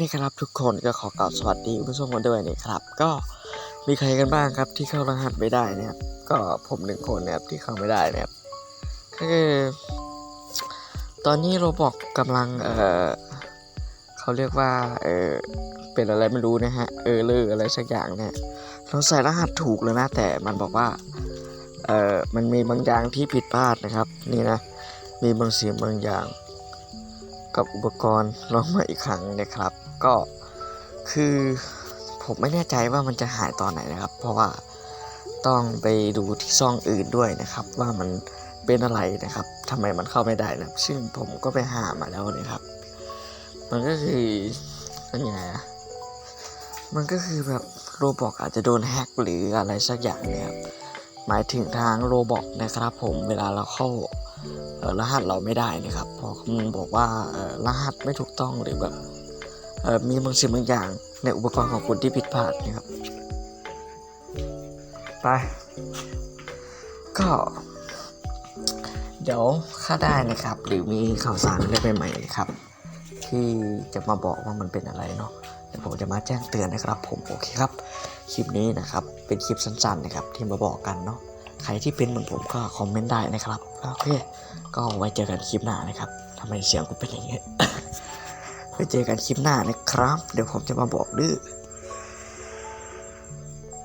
นี่ครับทุกคนก็ขอกล่าวสวัสดีคุณผู้ชมกันด้วยนะครับ ก็มีใครกันบ้างครับที่เข้ารหัสไม่ได้นะครับ ก็ผมหนึ่งคนนะครับที่เข้าไม่ได้นะครับก็คือตอนนี้โรบอกกำลังเออเขาเรียกว่าเออเป็นอะไรไม่รู้นะฮะเออเลออะไรสักอย่างเนี่ยเราใส่รหัสถูกแล้วนะแต่มันบอกว่าเออมันมีบางอย่างที่ผิดพลาดนะครับ นี่นะมีบางสิ่งบางอย่าง กับอุปกรณ์ลองมาอีกครั้งนะครับ ก็คือผมไม่แน่ใจว่ามันจะหายตอนไหนนะครับ เพราะว่าต้องไปดูที่ซ่องอื่นด้วยนะครับ ว่ามันเป็นอะไรนะครับทำไมมันเข้าไม่ได้นะซึ่งผมก็ไปหามาแล้วนะครับ มันก็คือยังไงอะมันก็คือแบบโรบอกอาจจะโดนแฮกหรืออะไรสักอย่างเนี่ยครับหมายถึงทางโรบอกนะครับผมเวลาเราเข้ารหัสเราไม่ได้นะครับพราะมันบอกว่ารหัสไม่ถูกต้องหรือแบบ มีบางสิ่งบางอย่างในอุปกรณ์ของคุณที่ผิดพลาดนะครับ ไป ก็ เดี๋ยวถ้าได้นะครับ หรือมีข่าวสารอะไรใหม่ๆนะครับ ที่จะมาบอกว่ามันเป็นอะไรเนาะเดี๋ยวผมจะมาแจ้งเตือนนะครับ ผมโอเคครับ คลิปนี้นะครับ เป็นคลิปสั้นๆนะครับ ที่มาบอกกันเนาะใครที่เป็นเหมือนผมก็คอมเมนต์ได้นะครับโอเคก็ไว้เจอกันคลิปหน้านะครับทำไมเสียงกูเป็นอย่างนี้ ไว้เจอกันคลิปหน้านะครับ เดี๋ยวผมจะมาบอกดื้อ